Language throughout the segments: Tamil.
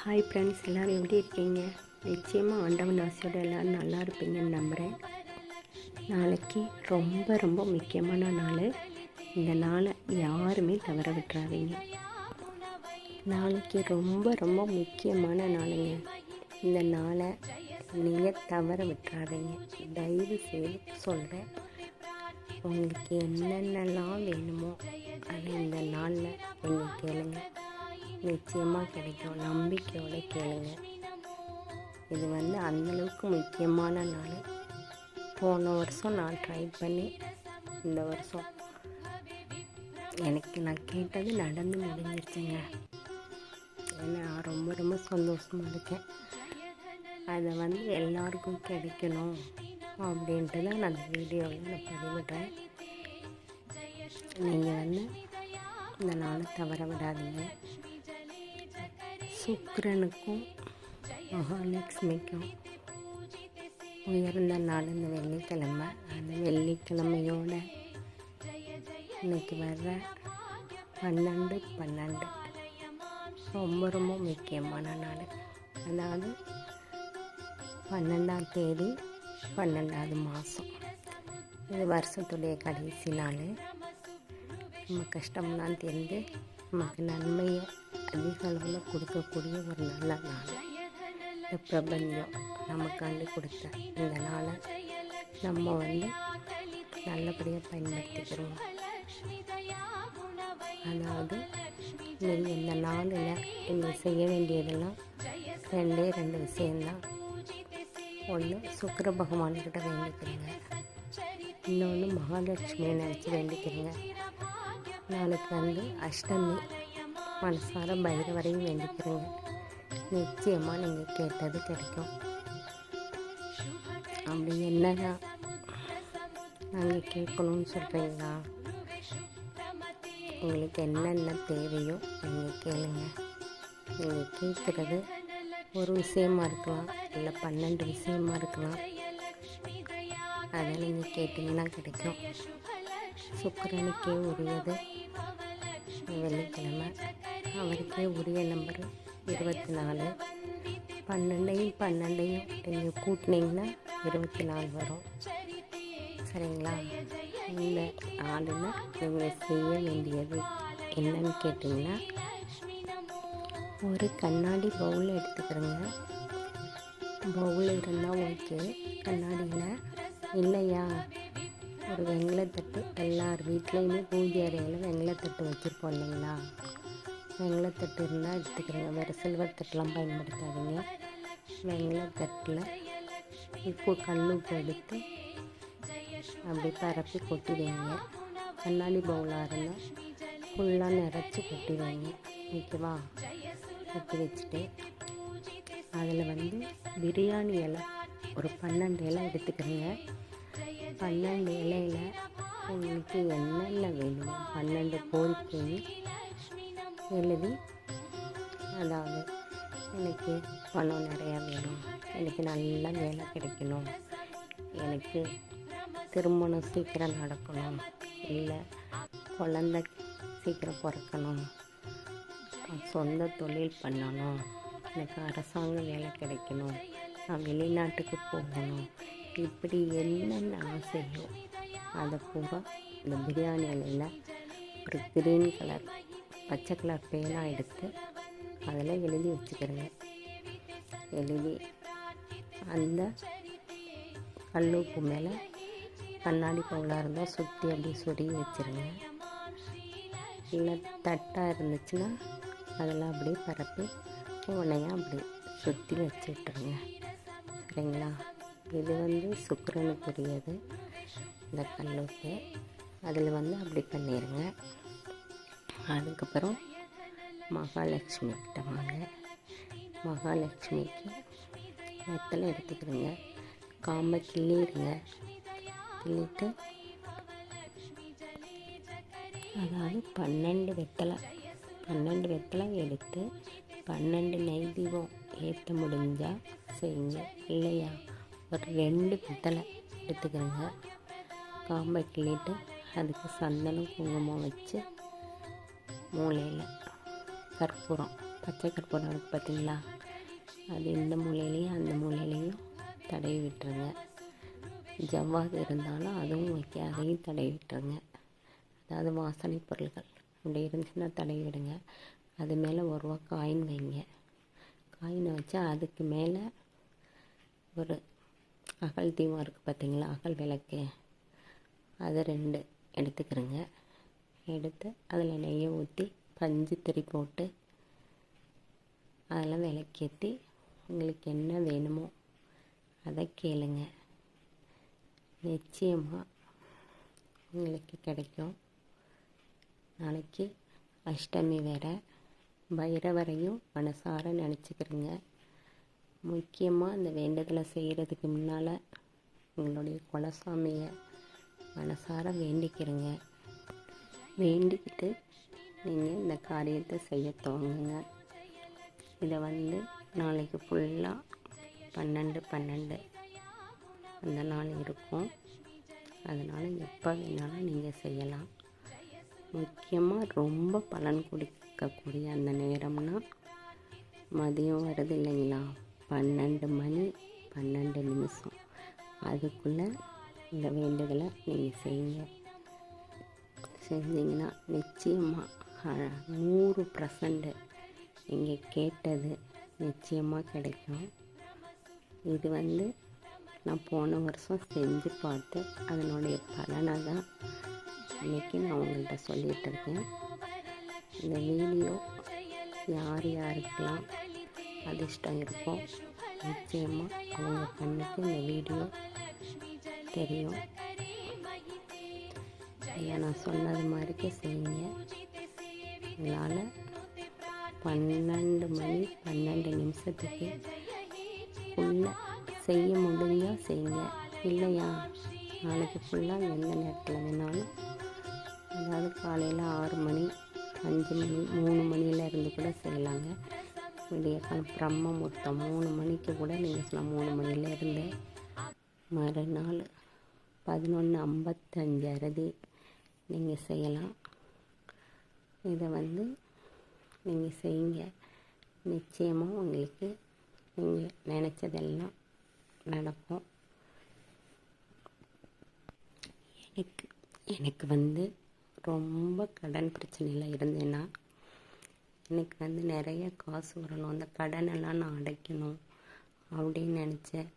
ஹாய் ஃப்ரெண்ட்ஸ் எல்லோரும் எப்படி இருக்கீங்க? நிச்சயமாக ஆண்டவன் ஆசையோடு எல்லோரும் நல்லா இருப்பீங்கன்னு நம்புகிறேன் நாளைக்கு ரொம்ப ரொம்ப முக்கியமான நாள். இந்த நாளை யாருமே தவற விட்டுறாதீங்க. நாளைக்கு ரொம்ப ரொம்ப முக்கியமான நாளுங்க. இந்த நாளை நீங்கள் தவற விட்டுறாதீங்க. தயவு செய்து சொல்கிறேன் உங்களுக்கு என்னென்னலாம் வேணுமோ அதை இந்த நாளில் நீங்கள் கேளுங்க. நிச்சயமாக கிடைக்கும். நம்பிக்கையோடு கேளுங்க. இது வந்து அந்தளவுக்கு முக்கியமான நாள். போன வருஷம் நான் ட்ரை பண்ணி இந்த வருஷம் எனக்கு நான் கேட்டது நடந்து முடிஞ்சிருச்சுங்க. ஏன்னா ரொம்ப ரொம்ப சந்தோஷமாக இருக்கேன். அதை வந்து எல்லாருக்கும் கிடைக்கணும் அப்படின்ட்டு தான் நான் அந்த வீடியோவில் நான் பதிவிடுறேன். நீங்கள் வந்து இந்த நாளை தவற விடாதீங்க. சுக்கிரனுக்கும் மகாலட்சுமிக்கும் உயர்ந்த நாள் இந்த வெள்ளிக்கிழமை. அந்த வெள்ளிக்கிழமையோட இன்னைக்கு வர்ற பன்னெண்டு பன்னெண்டு. ரொம்ப ரொம்ப முக்கியமான நாள். அதாவது பன்னெண்டாம் தேதி பன்னெண்டாவது மாதம் இது வருஷத்துடைய கடைசி நாள். நம்ம கஷ்டம்லாம் தெரிந்து நமக்கு நன்மையை அதிக அளவில் கொடுக்கக்கூடிய ஒரு நல்ல நாள். இந்த பிரபஞ்சம் நமக்காண்டி கொடுத்த இந்த நாளை நம்ம வந்து நல்லபடியாக பயன்படுத்திக்கிறோம். அதாவது நீங்கள் இந்த நாளில் நீங்கள் செய்ய வேண்டியதெல்லாம் ரெண்டே ரெண்டு விஷயந்தான் ஒன்று சுக்கர பகவான்கிட்ட வேண்டிக்கிறீங்க. இன்னொன்று மகாலட்சுமியை நினச்சி வேண்டிக்கிறீங்க. நாளைக்கு வந்து அஷ்டமி. மனசார பைரவரையும் வேண்டிக்கிறீங்க. நிச்சயமாக நீங்கள் கேட்டது கிடைக்கும். அப்படி என்னையா நாங்கள் கேட்கணும்னு சொல்கிறீங்களா உங்களுக்கு என்னென்ன தேவையோ நீங்கள் கேளுங்க. நீங்கள் கேட்குறது ஒரு விஷயமா இருக்கலாம் இல்லை பன்னெண்டு விஷயமா இருக்கலாம். அதை நீங்கள் கேட்டிங்கன்னா கிடைக்கும். சுக்கரனுக்கே உரியது. வெள்ளிக்கிழமை. அவருக்கு உரிய நம்பர் இருபத்தி நாலு பன்னெண்டையும் பன்னெண்டையும் நீங்கள் கூட்டினீங்கன்னா இருபத்தி நாலு வரும். சரிங்களா? இந்த ஆளுநர் நீங்கள் செய்ய வேண்டியது என்னன்னு கேட்டிங்கன்னா ஒரு கண்ணாடி பவுல் எடுத்துக்கிறோங்க. பவுல் இருந்தால் ஓகே கண்ணாடியில் இல்லையா ஒரு வெங்கலத்தட்டு. எல்லார் வீட்லேயுமே பூஜை அறையில் வெங்கலத்தட்டு வச்சுருப்போம் இல்லைங்களா? வெங்கலத்தட்டு இருந்தால் எடுத்துக்கிறேங்க. வேறு சில்வர் தட்டெலாம் பயன்படுத்தாதீங்க. வெங்கலத்தட்டில் உப்பு கல் உப்பு எடுத்து அப்படி பரப்பி கொட்டி வைங்க கண்ணாடி பவுலாக இருந்தால் ஃபுல்லாக நிறச்சி கொட்டி வைங்க ஓகேவா கொட்டி வச்சுட்டு அதில் வந்து பிரியாணி இலை ஒரு பன்னெண்டு இலை எடுத்துக்கிறேங்க பன்னெண்டு இலையில் உங்களுக்கு என்னென்ன வேணுமோ பன்னெண்டு கோரிக்கையும் எழுதி அதாவது எனக்கு பணம் நிறையா வேணும். எனக்கு நல்ல வேலை கிடைக்கணும். எனக்கு திருமணம் சீக்கிரம் நடக்கணும். இல்லை குழந்த சீக்கிரம் பிறக்கணும். சொந்த தொழில் பண்ணணும். எனக்கு அரசாங்க வேலை கிடைக்கணும். நான் வெளிநாட்டுக்கு போகணும். இப்படி என்னென்ன ஆசையோ அதை பூரா இந்த பிரியாணியில் ஒரு க்ரீன் கலர் பச்சை கலர் பேனா எடுத்து அதில் எழுதி வச்சுக்கிறேங்க. எழுதி அந்த கல்லுப்பு மேலே கண்ணாடி பவுலாக இருந்தால் சுற்றி அப்படி சொருகி வச்சுருங்க. இல்லை தட்டாக இருந்துச்சுன்னா அதெல்லாம் அப்படியே பரப்பி உன்னையாக அப்படி சுற்றி வச்சு விட்டுருங்க. சரிங்களா? இது வந்து சுக்கரனுக்குரியது இந்த கல்லுப்பு. அதில் வந்து அப்படி பண்ணிடுங்க அதுக்கப்புறம் மகாலட்சுமி கிட்ட வாங்க. மகாலட்சுமிக்கு வெத்தலை எடுத்துக்கிறோங்க காம்பை கிள்ளிடுங்க. கிள்ளிட்டு அதாவது பன்னெண்டு வெத்தலை பன்னெண்டு வெத்தலை எடுத்து பன்னெண்டு நெய் தீபம் ஏற்ற முடிஞ்சால் செய்யுங்க. இல்லையா? ஒரு ரெண்டு வெத்தலை எடுத்துக்கிறோங்க காம்பை கிள்ளிட்டு அதுக்கு சந்தனம் குங்குமம் வச்சு மூலையில். கற்பூரம் பச்சை கற்பூரம் இருக்குது பார்த்தீங்களா அது இந்த மூலையிலையும் அந்த மூலையிலையும் தடவி விட்டுருங்க. ஜவ்வாது இருந்தாலும் அதுவும் வைக்க அதையும் தடவி விட்டுருங்க. அதாவது வாசனை பொருள்கள். அப்படி இருந்துச்சுன்னா தடவி விடுங்க. அது மேலே ஒரு ரூபா காயின் வைங்க. காயினை வச்சா அதுக்கு மேலே ஒரு அகல் தீபம் இருக்குது பார்த்தீங்களா அகல் விளக்கு. அது ரெண்டு எடுத்துக்கிறேங்க. எடுத்து அதில் நெய்யை ஊற்றி பஞ்சு திரி போட்டு அதெல்லாம் விளக்கேற்றி உங்களுக்கு என்ன வேணுமோ அதை கேளுங்க. நிச்சயமாக உங்களுக்கு கிடைக்கும். நாளைக்கு அஷ்டமி வேறு. பைரவரையும் மனசார நினச்சிக்கிறேங்க. முக்கியமாக இந்த வேண்டுதலை செய்கிறதுக்கு முன்னால் உங்களுடைய குலசாமியை மனசார வேண்டிக்கிறேங்க. வேண்டிக்கிட்டு நீங்கள் இந்த காரியத்தை செய்ய துவங்குங்க இதை வந்து நாளைக்கு ஃபுல்லாக பன்னெண்டு பன்னெண்டு அந்த நாள் இருக்கும். அதனால் எப்போ வேணாலும் நீங்கள் செய்யலாம். முக்கியமாக ரொம்ப பலன் கொடுக்கக்கூடிய அந்த நேரம்னா மதியம் வருது இல்லைங்களா? பன்னெண்டு மணி பன்னெண்டு நிமிஷம். அதுக்குள்ளே இந்த வேண்டுதலை நீங்கள் செய்யுங்க. செஞ்சீங்கன்னா நிச்சயமாக நூறு பர்சன்ட்டு நீங்கள் கேட்டது நிச்சயமாக கிடைக்கும். இது வந்து நான் போன வருஷம் செஞ்சு பார்த்து அதனுடைய பலனை தான் இன்றைக்கி நான் உங்கள்கிட்ட சொல்லிகிட்டு இருக்கேன். இந்த வீடியோ யார் யாருக்கெல்லாம் அதிர்ஷ்டம் இருக்கோ நிச்சயமாக அவங்க கண்ணுக்கு இந்த வீடியோ தெரியும். ஐயா நான் சொன்னது மாதிரிக்கே செய்யுங்க. உங்களால் பன்னெண்டு மணி பன்னெண்டு நிமிஷத்துக்கு ஃபுல்லாக செய்ய முடிஞ்சால் செய்யுங்க. இல்லையா? நாளைக்கு ஃபுல்லாக எந்த நேரத்தில் வேணாலும். அதாவது காலையில் ஆறு மணி அஞ்சு மணி மூணு மணியில் இருந்து கூட செய்யலாங்க. விடிய காலம் பிரம்ம முத்தம் மூணு மணிக்கு கூட நீங்கள் சொல்லலாம் மூணு மணியில் இருந்து மறுநாள் பதினொன்று ஐம்பத்தஞ்சு அறுதி நீங்கள் செய்யலாம். இதை வந்து நீங்கள் செய்யுங்க. நிச்சயமாக உங்களுக்கு நீங்கள் நினச்சதெல்லாம் நடக்கும். எனக்கு எனக்கு வந்து ரொம்ப கடன் பிரச்சனையில் இருந்தேன்னா எனக்கு வந்து நிறைய காசு வரணும். அந்த கடனெல்லாம் நான் அடைக்கணும் அப்படின்னு நினச்சேன்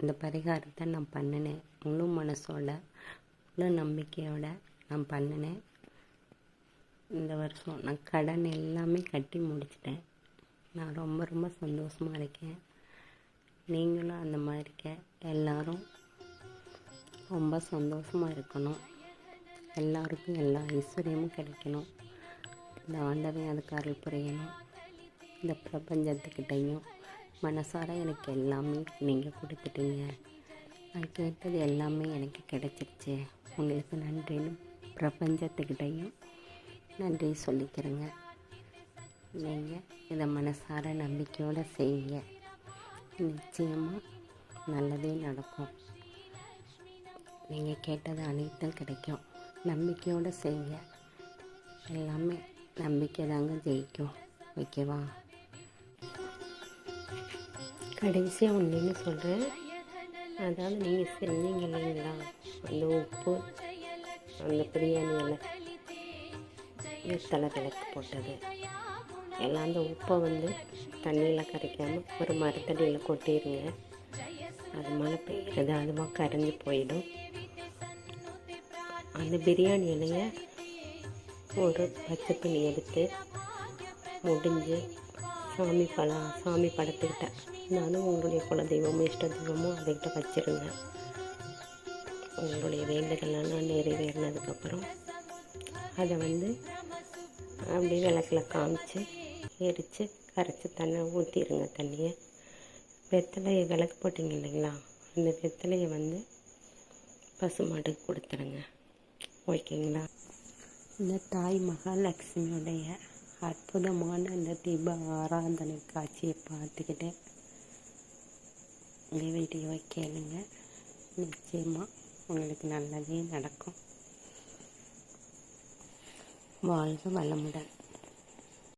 இந்த பரிகாரத்தை நான் பண்ணினேன். முழு மனசோட முழு நம்பிக்கையோட நான் பண்ணினேன். இந்த வருஷம் நான் கடன் எல்லாமே கட்டி முடிச்சிட்டேன். நான் ரொம்ப ரொம்ப சந்தோஷமாக இருக்கேன். நீங்களும் அந்த மாதிரி இருக்க எல்லோரும் ரொம்ப சந்தோஷமாக இருக்கணும். எல்லாருக்கும் எல்லா ஐஸ்வர்யமும் கிடைக்கணும். இந்த ஆண்டவன் அதுக்கு அருள் புரியணும். இந்த பிரபஞ்சத்துக்கிட்டையும் மனசார எனக்கு எல்லாமே நீங்கள் கொடுத்துட்டீங்க. நான் கேட்டது எல்லாமே எனக்கு கிடைச்சிருச்சு. உங்களுக்கு நன்றின்னு பிரபஞ்சத்துக்கிட்டையும் நன்றி சொல்லிக்கிறேங்க. நீங்கள் இதை மனசார நம்பிக்கையோடு செய்யுங்க. நிச்சயமாக நல்லதே நடக்கும். நீங்கள் கேட்டது அனைத்தும் கிடைக்கும். நம்பிக்கையோடு செய்யுங்க. எல்லாமே நம்பிக்கை தாங்க ஜெயிக்கும். ஓகேவா? கடைசியாக ஒன்றுன்னு சொல்கிறேன் அதாவது நீங்கள் செஞ்சீங்க இல்லைங்களா? அந்த உப்பு அந்த பிரியாணி இலை வெத்தலை விளக்கு போட்டது. எல்லாம் அந்த உப்பை வந்து தண்ணியில் கரைக்காமல் ஒரு மரத்தடியில் கொட்டிடுங்க அது மழை பெய்யுறது அதுவாக கரைஞ்சி போயிடும். அந்த பிரியாணி இலையை ஒரு பச்சை துணி எடுத்து முடிஞ்சு சாமி பழம் சாமி படத்துக்கிட்ட நானும் உங்களுடைய குலதெய்வமும் இஷ்ட தெய்வமும் அதுக்கிட்ட வச்சுருங்க உங்களுடைய வேண்டுதலாம் நிறைவேறினதுக்கப்புறம் அதை வந்து அப்படியே விளக்கில் காமிச்சு எரித்து கரைச்சி தண்ணி ஊற்றிடுங்க தண்ணியை. வெத்தலையை விளக்கு போட்டிங்க இல்லைங்களா? அந்த வெத்தலையை வந்து பசுமாட்டுக்கு கொடுத்துருங்க. ஓகேங்களா? இந்த தாய் மகாலட்சுமியுடைய அற்புதமான அந்த தீப ஆராதனை காட்சியை பார்த்துக்கிட்டு இந்த வீடியோவை கேளுங்க. நிச்சயமாக உங்களுக்கு நல்லதே நடக்கும். வாழ்க வளமுடன்.